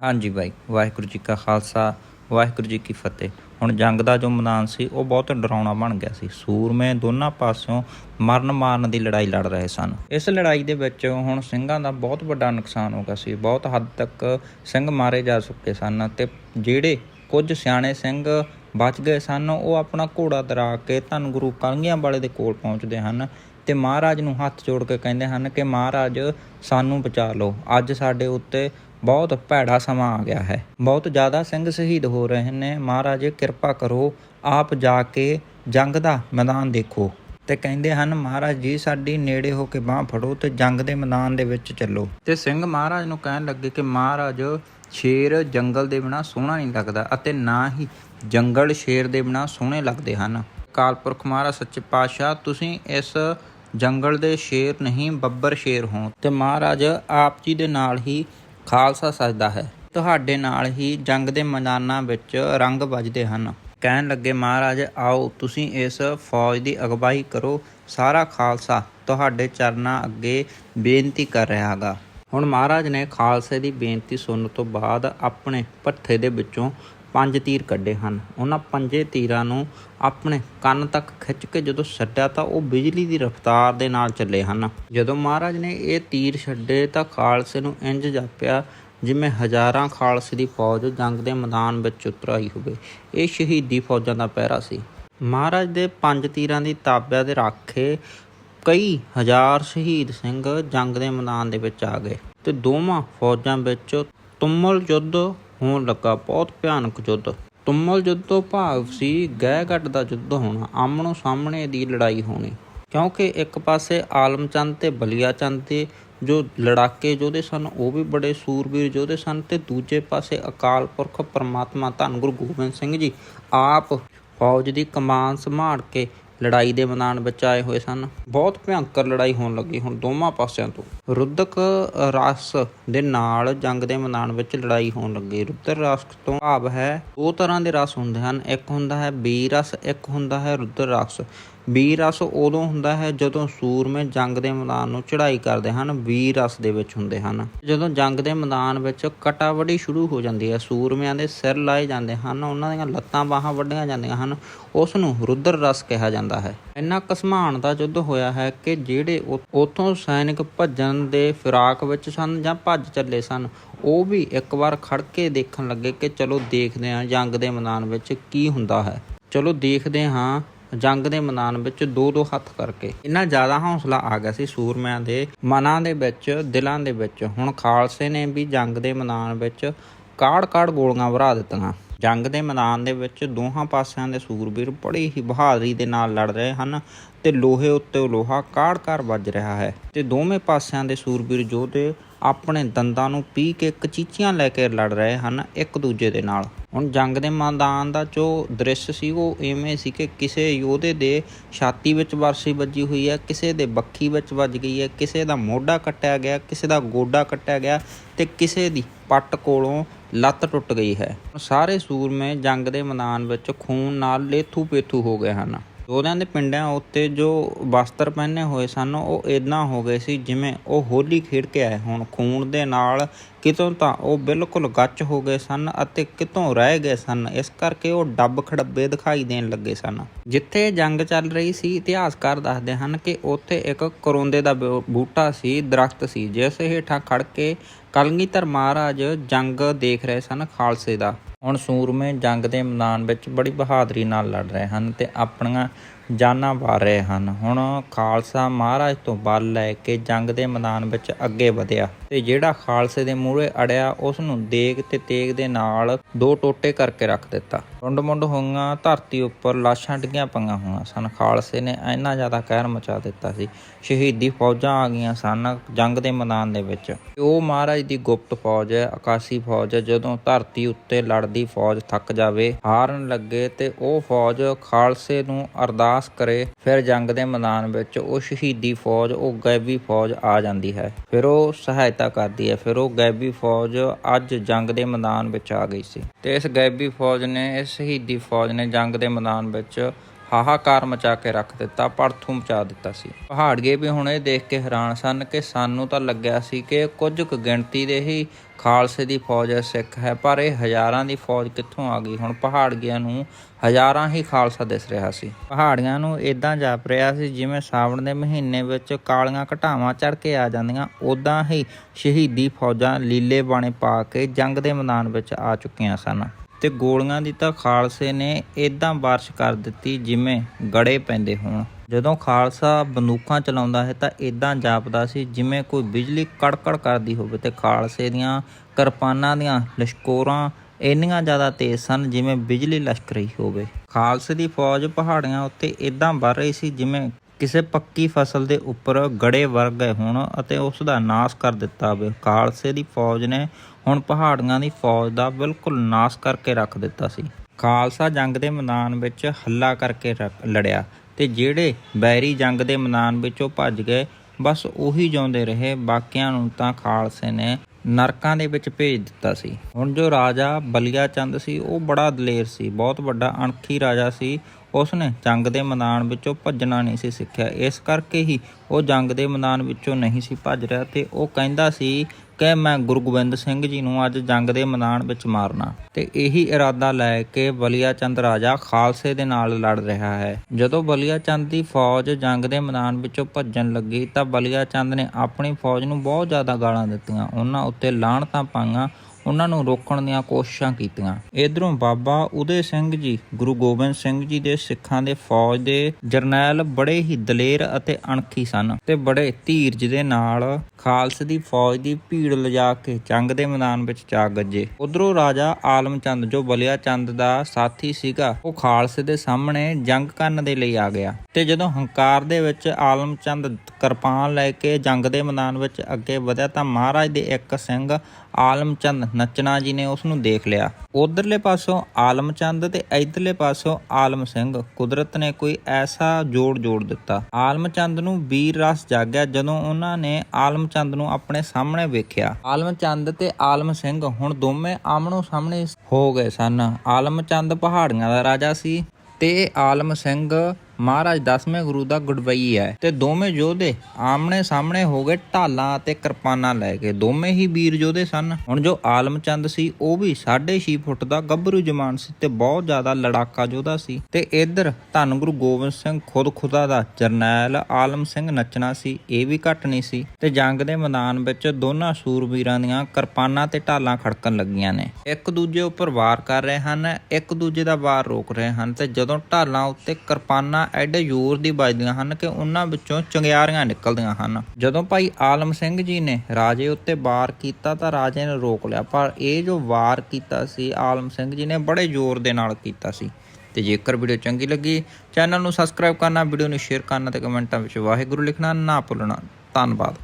ਹਾਂਜੀ ਬਾਈ, ਵਾਹਿਗੁਰੂ ਜੀ ਕਾ ਖਾਲਸਾ, ਵਾਹਿਗੁਰੂ ਜੀ ਕੀ ਫਤਿਹ। ਹੁਣ ਜੰਗ ਦਾ ਜੋ ਮੈਦਾਨ ਸੀ, ਉਹ ਬਹੁਤ ਡਰਾਉਣਾ ਬਣ ਗਿਆ ਸੀ। ਸੂਰਮੇ ਦੋਨਾਂ ਪਾਸਿਓਂ ਮਰਨ ਮਾਰਨ ਦੀ ਲੜਾਈ ਲੜ ਰਹੇ ਸਨ। ਇਸ ਲੜਾਈ ਦੇ ਵਿੱਚ ਹੁਣ ਸਿੰਘਾਂ ਦਾ ਬਹੁਤ ਵੱਡਾ ਨੁਕਸਾਨ ਹੋ ਗਿਆ ਸੀ। ਬਹੁਤ ਹੱਦ ਤੱਕ ਸਿੰਘ ਮਾਰੇ ਜਾ ਚੁੱਕੇ ਸਨ ਤੇ ਜਿਹੜੇ ਕੁਝ ਸਿਆਣੇ ਸਿੰਘ ਬਚ ਗਏ ਸਨ, ਉਹ ਆਪਣਾ ਘੋੜਾ ਦਰਾ ਕੇ ਧੰਨ ਗੁਰੂ ਕਲਗੀਆਂ ਵਾਲੇ ਦੇ ਕੋਲ ਪਹੁੰਚਦੇ ਹਨ ਤੇ ਮਹਾਰਾਜ ਨੂੰ ਹੱਥ ਜੋੜ ਕੇ ਕਹਿੰਦੇ ਹਨ ਕਿ ਮਹਾਰਾਜ, ਸਾਨੂੰ ਬਚਾ ਲਓ। ਅੱਜ ਸਾਡੇ ਉੱਤੇ ਬਹੁਤ ਭੈੜਾ ਸਮਾਂ ਆ ਗਿਆ ਹੈ। ਬਹੁਤ ਜ਼ਿਆਦਾ ਸਿੰਘ ਸ਼ਹੀਦ ਹੋ ਰਹੇ ਨੇ। ਮਹਾਰਾਜ, ਕਿਰਪਾ ਕਰੋ, ਆਪ ਜਾ ਕੇ ਜੰਗ ਦਾ ਮੈਦਾਨ ਦੇਖੋ। ਤੇ ਕਹਿੰਦੇ ਹਨ, ਮਹਾਰਾਜ ਜੀ, ਸਾਡੀ ਨੇੜੇ ਹੋ ਕੇ ਬਾਹ ਫੜੋ ਤੇ ਜੰਗ ਦੇ ਮੈਦਾਨ ਦੇ ਵਿੱਚ ਚੱਲੋ। ਤੇ ਸਿੰਘ ਮਹਾਰਾਜ ਨੂੰ ਕਹਿਣ ਲੱਗੇ ਕਿ ਮਹਾਰਾਜ, ਸ਼ੇਰ ਜੰਗਲ ਦੇ ਬਿਨਾ ਸੋਹਣਾ ਨਹੀਂ ਲੱਗਦਾ ਅਤੇ ਨਾ ਹੀ ਜੰਗਲ ਸ਼ੇਰ ਦੇ ਬਿਨਾ ਸੋਹਣੇ ਲੱਗਦੇ ਹਨ। ਕਾਲਪੁਰਖ ਮਹਾਰਾਜ, ਸੱਚੇ ਪਾਤਸ਼ਾਹ, ਤੁਸੀਂ ਇਸ ਜੰਗਲ ਦੇ ਸ਼ੇਰ ਨਹੀਂ, ਬੱਬਰ ਸ਼ੇਰ ਹੋ। ਤੇ ਮਹਾਰਾਜ, ਆਪ ਜੀ ਦੇ ਨਾਲ ਹੀ ਖਾਲਸਾ ਸਜਦਾ ਹੈ। ਤੁਹਾਡੇ ਨਾਲ ਹੀ ਜੰਗ ਦੇ ਮੈਦਾਨਾਂ ਵਿੱਚ ਰੰਗ ਵੱਜਦੇ ਹਨ। ਕਹਿਣ ਲੱਗੇ, ਮਹਾਰਾਜ, ਆਓ, ਤੁਸੀਂ ਇਸ ਫੌਜ ਦੀ ਅਗਵਾਈ ਕਰੋ। ਸਾਰਾ ਖਾਲਸਾ ਤੁਹਾਡੇ ਚਰਨਾਂ ਅੱਗੇ ਬੇਨਤੀ ਕਰ ਰਿਹਾ ਹੈਗਾ ਹੁਣ ਮਹਾਰਾਜ ਨੇ ਖਾਲਸੇ ਦੀ ਬੇਨਤੀ ਸੁਣਨ ਤੋਂ ਬਾਅਦ ਆਪਣੇ ਪੱਠੇ ਦੇ ਵਿੱਚੋਂ ਪੰਜ ਤੀਰ ਕੱਢੇ ਹਨ। ਉਹਨਾਂ ਪੰਜੇ ਤੀਰਾਂ ਨੂੰ ਆਪਣੇ ਕੰਨ ਤੱਕ ਖਿੱਚ ਕੇ ਜਦੋਂ ਛੱਡਿਆ ਤਾਂ ਉਹ ਬਿਜਲੀ ਦੀ ਰਫ਼ਤਾਰ ਦੇ ਨਾਲ ਚੱਲੇ ਹਨ। ਜਦੋਂ ਮਹਾਰਾਜ ਨੇ ਇਹ ਤੀਰ ਛੱਡੇ ਤਾਂ ਖਾਲਸੇ ਨੂੰ ਇੰਜ ਜਾਪਿਆ ਜਿਵੇਂ ਹਜ਼ਾਰਾਂ ਖਾਲਸੇ ਦੀ ਫੌਜ ਜੰਗ ਦੇ ਮੈਦਾਨ ਵਿੱਚ ਉਤਰਾਈ ਹੋਵੇ। ਇਹ ਸ਼ਹੀਦੀ ਫੌਜਾਂ ਦਾ ਪਹਿਰਾ ਸੀ। ਮਹਾਰਾਜ ਦੇ ਪੰਜ ਤੀਰਾਂ ਦੀ ਤਾਬਿਆ ਦੇ ਰਾਖੇ ਕਈ ਹਜ਼ਾਰ ਸ਼ਹੀਦ ਸਿੰਘ ਜੰਗ ਦੇ ਮੈਦਾਨ ਦੇ ਵਿੱਚ ਆ ਗਏ ਤੇ ਦੋਵਾਂ ਫੌਜਾਂ ਵਿੱਚ ਤੁਮਲ ਯੁੱਧ ਹੋਣ ਲੱਗਾ ਬਹੁਤ ਭਿਆਨਕ ਯੁੱਧ। ਤੁਮਲ ਯੁੱਧ ਤੋਂ ਭਾਵ ਸੀ ਗਹਿਗੱਟ ਦਾ ਯੁੱਧ ਹੋਣਾ, ਆਮਣੋ ਸਾਹਮਣੇ ਦੀ ਲੜਾਈ ਹੋਣੀ। ਕਿਉਂਕਿ ਇੱਕ ਪਾਸੇ ਆਲਮਚੰਦ ਤੇ ਬਲੀਆ ਚੰਦ ਦੇ ਜੋ ਲੜਾਕੇ ਯੋਧੇ ਸਨ, ਉਹ ਵੀ ਬੜੇ ਸੂਰਬੀਰ ਯੋਧੇ ਸਨ ਤੇ ਦੂਜੇ ਪਾਸੇ ਅਕਾਲ ਪੁਰਖ ਪਰਮਾਤਮਾ ਧੰਨ ਗੁਰੂ ਗੋਬਿੰਦ ਸਿੰਘ ਜੀ, ਆਪ ਫੌਜ ਦੀ ਕਮਾਨ ਸੰਭਾਲ ਕੇ ਲੜਾਈ ਦੇ ਮੈਦਾਨ ਵਿੱਚ ਆਏ ਹੋਏ ਸਨ। ਬਹੁਤ ਭਿਆਨਕ ਲੜਾਈ ਹੋਣ ਲੱਗੀ ਹੁਣ ਦੋਵਾਂ ਪਾਸਿਆਂ ਤੋਂ। ਰੁੱਦਕ ਰਸ ਦੇ ਨਾਲ ਜੰਗ ਦੇ ਮੈਦਾਨ ਵਿੱਚ ਲੜਾਈ ਹੋਣ ਲੱਗੀ। ਰੁੱਦਰ ਰਸ ਤੋਂ ਭਾਵ ਹੈ, ਦੋ ਤਰ੍ਹਾਂ ਦੇ ਰਸ ਹੁੰਦੇ ਹਨ। ਇੱਕ ਹੁੰਦਾ ਹੈ ਬੀਰ ਰਸ, ਇੱਕ ਹੁੰਦਾ ਹੈ ਰੁੱਦਰ ਰਸ। ਵੀਰ ਰਸ ਉਦੋਂ ਹੁੰਦਾ ਹੈ ਜਦੋਂ ਸੂਰਮੇ ਜੰਗ ਦੇ ਮੈਦਾਨ ਨੂੰ ਚੜ੍ਹਾਈ ਕਰਦੇ ਹਨ, ਵੀਰ ਰਸ ਦੇ ਵਿੱਚ ਹੁੰਦੇ ਹਨ। ਜਦੋਂ ਜੰਗ ਦੇ ਮੈਦਾਨ ਵਿੱਚ ਕਟਾਵੜੀ ਸ਼ੁਰੂ ਹੋ ਜਾਂਦੀ ਹੈ, ਸੂਰਮਿਆਂ ਦੇ ਸਿਰ ਲਾਏ ਜਾਂਦੇ ਹਨ, ਉਹਨਾਂ ਦੀਆਂ ਲੱਤਾਂ ਬਾਹਾਂ ਵੱਢੀਆਂ ਜਾਂਦੀਆਂ ਹਨ ਉਸ ਨੂੰ ਰੁਦਰ ਰਸ ਕਿਹਾ ਜਾਂਦਾ ਹੈ। ਇੰਨਾ ਕਸਮਾਨ ਦਾ ਯੁੱਧ ਹੋਇਆ ਹੈ ਕਿ ਜਿਹੜੇ ਉ- ਉੱਥੋਂ ਸੈਨਿਕ ਭੱਜਣ ਦੇ ਫਿਰਾਕ ਵਿੱਚ ਸਨ ਜਾਂ ਭੱਜ ਚੱਲੇ ਸਨ, ਉਹ ਵੀ ਇੱਕ ਵਾਰ ਖੜ ਕੇ ਦੇਖਣ ਲੱਗੇ ਕਿ ਚਲੋ ਦੇਖਦੇ ਹਾਂ ਜੰਗ ਦੇ ਮੈਦਾਨ ਵਿੱਚ ਕੀ ਹੁੰਦਾ ਹੈ। ਚਲੋ ਦੇਖਦੇ ਹਾਂ ਜੰਗ ਦੇ ਮੈਦਾਨ ਵਿੱਚ ਦੋ ਦੋ ਹੱਥ ਕਰਕੇ। ਇੰਨਾ ਜ਼ਿਆਦਾ ਹੌਸਲਾ ਆ ਗਿਆ ਸੀ ਸੂਰਮਿਆਂ ਦੇ, ਮਨਾਂ ਦੇ ਵਿੱਚ, ਦਿਲਾਂ ਦੇ ਵਿੱਚ। ਹੁਣ ਖਾਲਸੇ ਨੇ ਵੀ ਜੰਗ ਦੇ ਮੈਦਾਨ ਵਿੱਚ ਕਾੜ ਕਾੜ ਗੋਲੀਆਂ ਵਰਾ ਦਿੱਤੀਆਂ। ਜੰਗ ਦੇ ਮੈਦਾਨ ਦੇ ਵਿੱਚ ਦੋਹਾਂ ਪਾਸਿਆਂ ਦੇ ਸੂਰਬੀਰ ਬੜੀ ਹੀ ਬਹਾਦਰੀ ਦੇ ਨਾਲ ਲੜ ਰਹੇ ਹਨ ਤੇ ਲੋਹੇ ਉੱਤੇ ਲੋਹਾ ਕਾੜ ਕਾੜ ਵੱਜ ਰਿਹਾ ਹੈ। ਤੇ ਦੋਵੇਂ ਪਾਸਿਆਂ ਦੇ ਸੂਰਬੀਰ ਯੋਧੇ ਆਪਣੇ ਦੰਦਾਂ ਨੂੰ ਪੀ ਕੇ ਕਚੀਚੀਆਂ ਲੈ ਕੇ ਲੜ ਰਹੇ ਹਨ ਇੱਕ ਦੂਜੇ ਦੇ ਨਾਲ। ਹੁਣ ਜੰਗ ਦੇ ਮੈਦਾਨ ਦਾ ਜੋ ਦ੍ਰਿਸ਼ ਸੀ, ਉਹ ਐਵੇਂ ਸੀ ਕਿ ਕਿਸੇ ਯੋਧੇ ਦੇ ਛਾਤੀ ਵਿੱਚ ਵਰਸੀ ਵੱਜੀ ਹੋਈ ਹੈ, ਕਿਸੇ ਦੇ ਬੱਖੀ ਵਿੱਚ ਵੱਜ ਗਈ ਹੈ, ਕਿਸੇ ਦਾ ਮੋਢਾ ਕੱਟਿਆ ਗਿਆ, ਕਿਸੇ ਦਾ ਗੋਡਾ ਕੱਟਿਆ ਗਿਆ ਤੇ ਕਿਸੇ ਦੀ ਪੱਟ ਕੋਲੋਂ ਲੱਤ ਟੁੱਟ ਗਈ ਹੈ। ਸਾਰੇ ਸੂਰਮੇ ਜੰਗ ਦੇ ਮੈਦਾਨ ਵਿੱਚ ਖੂਨ ਨਾਲ ਲੇਥੂ ਪੇਥੂ ਹੋ ਗਏ ਹਨ। ਯੋਧਿਆਂ ਦੇ ਪਿੰਡਾਂ ਉੱਤੇ ਜੋ ਵਸਤਰ ਪਹਿਨੇ ਹੋਏ ਸਨ, ਉਹ ਇਦਾਂ ਹੋ ਗਏ ਸੀ ਜਿਵੇਂ ਉਹ ਹੋਲੀ ਖੇਡ ਕੇ ਆਏ ਹੋਣ। ਖੂਨ ਦੇ ਨਾਲ ਕਿਤੋਂ ਤਾਂ ਉਹ ਬਿਲਕੁਲ ਗੱਚ ਹੋ ਗਏ ਸਨ ਅਤੇ ਕਿਤੋਂ ਰਹਿ ਗਏ ਸਨ। ਇਸ ਕਰਕੇ ਉਹ ਡੱਬ ਖੜੱਬੇ ਦਿਖਾਈ ਦੇਣ ਲੱਗੇ ਸਨ। ਜਿੱਥੇ ਜੰਗ ਚੱਲ ਰਹੀ ਸੀ, ਇਤਿਹਾਸਕਾਰ ਦੱਸਦੇ ਹਨ ਕਿ ਉੱਥੇ ਇੱਕ ਕਰੋਂਦੇ ਦਾ ਬੂਟਾ ਸੀ, ਦਰਖਤ ਸੀ, ਜਿਸ ਹੇਠਾਂ ਖੜ ਕੇ ਕਲਗੀਧਰ ਮਹਾਰਾਜ ਜੰਗ ਦੇਖ ਰਹੇ ਸਨ ਖਾਲਸੇ ਦਾ। ਹੁਣ ਸੂਰਮੇ ਜੰਗ ਦੇ ਮੈਦਾਨ ਵਿੱਚ ਬੜੀ ਬਹਾਦਰੀ ਨਾਲ ਲੜ ਰਹੇ ਹਨ ਤੇ ਆਪਣੀਆਂ ਜਾਨਾਂ ਵਾਰ ਰਹੇ ਹਨ। ਹੁਣ ਖਾਲਸਾ ਮਹਾਰਾਜ ਤੋਂ ਬਲ ਲੈ ਕੇ ਜੰਗ ਦੇ ਮੈਦਾਨ ਵਿੱਚ ਅੱਗੇ ਵਧਿਆ। ਤੇ ਜਿਹੜਾ ਖਾਲਸੇ ਦੇ ਮੂਹਰੇ ਅੜਿਆ ਉਸ ਨੂੰ ਦੇਗ ਤੇ ਤੇਗ ਦੇ ਨਾਲ ਦੋ ਟੋਟੇ ਕਰਕੇ ਰੱਖ ਦਿੱਤਾ। ਟੁੰਡ ਮੁੰਡ ਹੋਈਆਂ, ਧਰਤੀ ਉੱਪਰ ਲਾਸ਼ਾਂ ਡਿੱਗੀਆਂ ਪਈਆਂ ਹੋਈਆਂ ਸਨ। ਖਾਲਸੇ ਨੇ ਇੰਨਾ ਜ਼ਿਆਦਾ ਕਹਿਰ ਮਚਾ ਦਿੱਤਾ ਸੀ। ਸ਼ਹੀਦੀ ਫੌਜਾਂ ਆ ਗਈਆਂ ਸਨ ਜੰਗ ਦੇ ਮੈਦਾਨ ਦੇ ਵਿੱਚ। ਉਹ ਮਹਾਰਾਜ ਦੀ ਗੁਪਤ ਫੌਜ ਹੈ ਆਕਾਸ਼ੀ ਫੌਜ ਹੈ। ਜਦੋਂ ਧਰਤੀ ਉੱਤੇ ਲੜਦੀ ਫੌਜ ਥੱਕ ਜਾਵੇ, ਹਾਰਨ ਲੱਗੇ ਤੇ ਉਹ ਫੌਜ ਖਾਲਸੇ ਨੂੰ ਅਰਦਾਸ ਕਰੇ, ਫਿਰ ਜੰਗ ਦੇ ਮੈਦਾਨ ਵਿੱਚ ਉਹ ਸ਼ਹੀਦੀ ਫੌਜ, ਉਹ ਗੈਬੀ ਫੌਜ ਆ ਜਾਂਦੀ ਹੈ। ਫਿਰ ਉਹ ਸਹਾਇਤਾ ਕਰਦੀ ਹੈ। ਫਿਰ ਉਹ ਗੈਬੀ ਫੌਜ ਅੱਜ ਜੰਗ ਦੇ ਮੈਦਾਨ ਵਿੱਚ ਆ ਗਈ ਸੀ। ਤੇ ਇਸ ਗੈਬੀ ਫੌਜ ਨੇ, ਇਸ ਸ਼ਹੀਦੀ ਫੌਜ ਨੇ ਜੰਗ ਦੇ ਮੈਦਾਨ ਵਿੱਚ ਹਾਹਾਕਾਰ ਮਚਾ ਕੇ ਰੱਖ ਦਿੱਤਾ ਪੜਥੂ ਮਚਾ ਦਿੱਤਾ ਸੀ। ਪਹਾੜੀਏ ਵੀ ਹੁਣ ਇਹ ਦੇਖ ਕੇ ਹੈਰਾਨ ਸਨ ਕਿ ਸਾਨੂੰ ਤਾਂ ਲੱਗਿਆ ਸੀ ਕਿ ਕੁਝ ਕੁ ਗਿਣਤੀ ਦੇ ਹੀ ਖਾਲਸੇ ਦੀ ਫੌਜ ਸਿੱਖ ਹੈ, ਪਰ ਇਹ ਹਜ਼ਾਰਾਂ ਦੀ ਫੌਜ ਕਿੱਥੋਂ ਆ ਗਈ? ਹੁਣ ਪਹਾੜੀਆਂ ਨੂੰ ਹਜ਼ਾਰਾਂ ਹੀ ਖਾਲਸਾ ਦਿਸ ਰਿਹਾ ਸੀ। ਪਹਾੜੀਆਂ ਨੂੰ ਇਦਾਂ ਜਾਪ ਰਿਹਾ ਸੀ ਜਿਵੇਂ ਸਾਵਣ ਦੇ ਮਹੀਨੇ ਵਿੱਚ ਕਾਲੀਆਂ ਘਟਾਵਾਂ ਚੜ ਕੇ ਆ ਜਾਂਦੀਆਂ ਉਦਾਂ ਹੀ ਸ਼ਹੀਦੀ ਫੌਜਾਂ ਲੀਲੇ ਬਾਣੇ ਪਾ ਕੇ ਜੰਗ ਦੇ ਮੈਦਾਨ ਵਿੱਚ ਆ ਚੁੱਕੀਆਂ ਸਨ। ਤੇ ਗੋਲੀਆਂ ਦੀ ਤਾਂ ਖਾਲਸੇ ਨੇ ਇਦਾਂ ਬਾਰਿਸ਼ ਕਰ ਦਿੱਤੀ ਜਿਵੇਂ ਗੜੇ ਪੈਂਦੇ ਹੋਣ। ਜਦੋਂ ਖਾਲਸਾ ਬੰਦੂਕਾਂ ਚਲਾਉਂਦਾ ਹੈ ਤਾਂ ਇਦਾਂ ਜਾਪਦਾ ਸੀ ਜਿਵੇਂ ਕੋਈ ਬਿਜਲੀ ਕੜਕੜ ਕਰਦੀ ਹੋਵੇ ਤੇ ਖਾਲਸੇ ਦੀਆਂ ਕਿਰਪਾਨਾਂ ਦੀਆਂ ਲਸ਼ਕੋਰਾਂ ਇੰਨੀਆਂ ਜ਼ਿਆਦਾ ਤੇਜ਼ ਸਨ ਜਿਵੇਂ ਬਿਜਲੀ ਲਸ਼ਕ ਰਹੀ ਹੋਵੇ। ਖਾਲਸੇ ਦੀ ਫੌਜ ਪਹਾੜੀਆਂ ਉੱਤੇ ਇਦਾਂ ਵਰ ਰਹੀ ਸੀ ਜਿਵੇਂ ਕਿਸੇ ਪੱਕੀ ਫਸਲ ਦੇ ਉੱਪਰ ਗੜੇ ਵਰ ਗਏ ਹੋਣ ਅਤੇ ਉਸ ਦਾ ਨਾਸ਼ ਕਰ ਦਿੱਤਾ ਹੋਵੇ। ਖਾਲਸੇ ਦੀ ਫੌਜ ਨੇ ਹੁਣ ਪਹਾੜੀਆਂ ਦੀ ਫੌਜ ਦਾ ਬਿਲਕੁਲ ਨਾਸ਼ ਕਰਕੇ ਰੱਖ ਦਿੱਤਾ ਸੀ। ਖਾਲਸਾ ਜੰਗ ਦੇ ਮੈਦਾਨ ਵਿੱਚ ਹੱਲਾ ਕਰਕੇ ਰੱਖ- ਲੜਿਆ ਤੇ ਜਿਹੜੇ ਬੈਰੀ ਜੰਗ ਦੇ ਮੈਦਾਨ ਵਿੱਚੋਂ ਭੱਜ ਗਏ, ਬਸ ਉਹੀ ਜਿਉਂਦੇ ਰਹੇ। ਬਾਕੀਆਂ ਨੂੰ ਤਾਂ ਖਾਲਸੇ ਨੇ ਨਰਕਾਂ ਦੇ ਵਿੱਚ ਭੇਜ ਦਿੱਤਾ ਸੀ। ਹੁਣ ਜੋ ਰਾਜਾ ਬਲੀਆ ਚੰਦ ਸੀ, ਉਹ ਬੜਾ ਦਲੇਰ ਸੀ, ਬਹੁਤ ਵੱਡਾ ਅਣਖੀ ਰਾਜਾ ਸੀ। ਉਸਨੇ ਜੰਗ ਦੇ ਮੈਦਾਨ ਵਿੱਚੋਂ ਭੱਜਣਾ ਨਹੀਂ ਸੀ ਸਿੱਖਿਆ। ਇਸ ਕਰਕੇ ਹੀ ਉਹ ਜੰਗ ਦੇ ਮੈਦਾਨ ਵਿੱਚੋਂ ਨਹੀਂ ਸੀ ਭੱਜ ਰਿਹਾ ਤੇ ਉਹ ਕਹਿੰਦਾ ਸੀ ਕਿ ਮੈਂ ਗੁਰੂ ਗੋਬਿੰਦ ਸਿੰਘ ਜੀ ਨੂੰ ਅੱਜ ਜੰਗ ਦੇ ਮੈਦਾਨ ਵਿੱਚ ਮਾਰਨਾ। ਤੇ ਇਹੀ ਇਰਾਦਾ ਲੈ ਕੇ ਬਲੀਆ ਚੰਦ ਰਾਜਾ ਖਾਲਸੇ ਦੇ ਨਾਲ ਲੜ ਰਿਹਾ ਹੈ। ਜਦੋਂ ਬਲੀਆ ਚੰਦ ਦੀ ਫੌਜ ਜੰਗ ਦੇ ਮੈਦਾਨ ਵਿੱਚੋਂ ਭੱਜਣ ਲੱਗੀ ਤਾਂ ਬਲੀਆ ਚੰਦ ਨੇ ਆਪਣੀ ਫੌਜ ਨੂੰ ਬਹੁਤ ਜ਼ਿਆਦਾ ਗਾਲਾਂ ਦਿੱਤੀਆਂ। ਉਹਨਾਂ ਉੱਤੇ ਲਾਹਣਤਾਂ ਪਾਈਆਂ ਉਹਨਾਂ ਨੂੰ ਰੋਕਣ ਦੀਆਂ ਕੋਸ਼ਿਸ਼ਾਂ ਕੀਤੀਆਂ। ਇਧਰੋਂ ਬਾਬਾ ਉਦੇ ਸਿੰਘ ਜੀ, ਗੁਰੂ ਗੋਬਿੰਦ ਸਿੰਘ ਜੀ ਦੇ ਸਿੱਖਾਂ ਦੇ ਫੌਜ ਦੇ ਜਰਨੈਲ ਬੜੇ ਹੀ ਦਲੇਰ ਅਤੇ ਅਣਖੀ ਸਨ ਤੇ ਬੜੇ ਧੀਰਜ ਦੇ ਨਾਲ ਖਾਲਸੇ ਦੀ ਫੌਜ ਦੀ ਭੀੜ ਲਿਜਾ ਕੇ ਜੰਗ ਦੇ ਮੈਦਾਨ ਵਿੱਚ ਜਾ ਗੱਜੇ। ਉਧਰੋਂ ਰਾਜਾ ਆਲਮ ਚੰਦ ਜੋ ਬਲਿਆ ਚੰਦ ਦਾ ਸਾਥੀ ਸੀਗਾ, ਉਹ ਖਾਲਸੇ ਦੇ ਸਾਹਮਣੇ ਜੰਗ ਕਰਨ ਦੇ ਲਈ ਆ ਗਿਆ ਤੇ ਜਦੋਂ ਹੰਕਾਰ ਦੇ ਵਿੱਚ ਆਲਮ ਚੰਦ ਕਿਰਪਾਨ ਲੈ ਕੇ ਜੰਗ ਦੇ ਮੈਦਾਨ ਵਿੱਚ ਅੱਗੇ ਵਧਿਆ ਤਾਂ ਮਹਾਰਾਜ ਦੇ ਇੱਕ ਸਿੰਘ ਆਲਮ ਚੰਦ ਨੱਚਣਾ ਜੀ ਨੇ ਉਸ ਨੂੰ ਦੇਖ ਲਿਆ। ਉਧਰਲੇ ਪਾਸੋਂ ਆਲਮ ਚੰਦ ਤੇ ਇਧਰਲੇ ਪਾਸੋਂ ਆਲਮ ਸਿੰਘ। ਕੁਦਰਤ ਨੇ ਕੋਈ ਐਸਾ ਜੋੜ ਜੋੜ ਦਿੱਤਾ। ਆਲਮ ਚੰਦ ਨੂੰ ਵੀਰ ਰਸ ਜਾਗਿਆ ਜਦੋਂ ਉਹਨਾਂ ਨੇ ਆਲਮ ਚੰਦ ਨੂੰ ਆਪਣੇ ਸਾਹਮਣੇ ਵੇਖਿਆ। ਆਲਮ ਚੰਦ ਤੇ ਆਲਮ ਸਿੰਘ ਹੁਣ ਦੋਵੇਂ ਆਮਣੋ ਸਾਹਮਣੇ ਹੋ ਗਏ ਸਨ। ਆਲਮ ਚੰਦ ਪਹਾੜੀਆਂ ਦਾ ਰਾਜਾ ਸੀ ਤੇ ਆਲਮ ਸਿੰਘ ਮਹਾਰਾਜ ਦਸਵੇਂ ਗੁਰੂ ਦਾ ਗੁਡਬਈ ਹੈ ਤੇ ਦੋਵੇਂ ਯੋਧੇ ਆਮਣੇ ਸਾਹਮਣੇ ਹੋ ਗਏ ਢਾਲਾਂ ਅਤੇ ਕਿਰਪਾਨਾਂ ਲੈ ਕੇ। ਦੋਵੇਂ ਹੀ ਵੀਰ ਯੋਧੇ ਸਨ। ਹੁਣ ਜੋ ਆਲਮ ਚੰਦ ਸੀ, ਉਹ ਵੀ 6.5 ਫੁੱਟ ਦਾ, ਗੱਭਰੂ ਜਮਾਨ ਸੀ ਤੇ ਬਹੁਤ ਜ਼ਿਆਦਾ ਲੜਾਕਾ ਯੋਧਾ ਸੀ। ਤੇ ਇੱਧਰ ਧੰਨ ਗੁਰੂ ਗੋਬਿੰਦ ਸਿੰਘ ਖੁਦ ਖੁਦਾ ਦਾ ਜਰਨੈਲ ਆਲਮ ਸਿੰਘ ਨੱਚਣਾ ਸੀ, ਇਹ ਵੀ ਘੱਟ ਨਹੀਂ ਸੀ। ਤੇ ਜੰਗ ਦੇ ਮੈਦਾਨ ਵਿੱਚ ਦੋਨਾਂ ਸੂਰਬੀਰਾਂ ਦੀਆਂ ਕਿਰਪਾਨਾਂ ਤੇ ਢਾਲਾਂ ਖੜਕਣ ਲੱਗੀਆਂ ਨੇ। ਇੱਕ ਦੂਜੇ ਉੱਪਰ ਵਾਰ ਕਰ ਰਹੇ ਹਨ, ਇੱਕ ਦੂਜੇ ਦਾ ਵਾਰ ਰੋਕ ਰਹੇ ਹਨ ਤੇ ਜਦੋਂ ਢਾਲਾਂ ਉੱਤੇ ਕਿਰਪਾਨਾਂ ਐਡੇ ਜ਼ੋਰ ਦੀ ਵੱਜਦੀਆਂ ਹਨ ਕਿ ਉਹਨਾਂ ਵਿੱਚੋਂ ਚੰਗਿਆਰੀਆਂ ਨਿਕਲਦੀਆਂ ਹਨ। ਜਦੋਂ ਭਾਈ ਆਲਮ ਸਿੰਘ ਜੀ ਨੇ ਰਾਜੇ ਉੱਤੇ ਵਾਰ ਕੀਤਾ ਤਾਂ ਰਾਜੇ ਨੇ ਰੋਕ ਲਿਆ, ਪਰ ਇਹ ਜੋ ਵਾਰ ਕੀਤਾ ਸੀ, ਆਲਮ ਸਿੰਘ ਜੀ ਨੇ ਬੜੇ ਜ਼ੋਰ ਦੇ ਨਾਲ ਕੀਤਾ ਸੀ। ਤੇ ਜੇਕਰ ਵੀਡੀਓ ਚੰਗੀ ਲੱਗੀ, ਚੈਨਲ ਨੂੰ ਸਬਸਕ੍ਰਾਈਬ ਕਰਨਾ, ਵੀਡੀਓ ਨੂੰ ਸ਼ੇਅਰ ਕਰਨਾ ਤੇ ਕਮੈਂਟਾਂ ਵਿੱਚ ਵਾਹਿਗੁਰੂ ਲਿਖਣਾ ਨਾ ਭੁੱਲਣਾ। ਧੰਨਵਾਦ।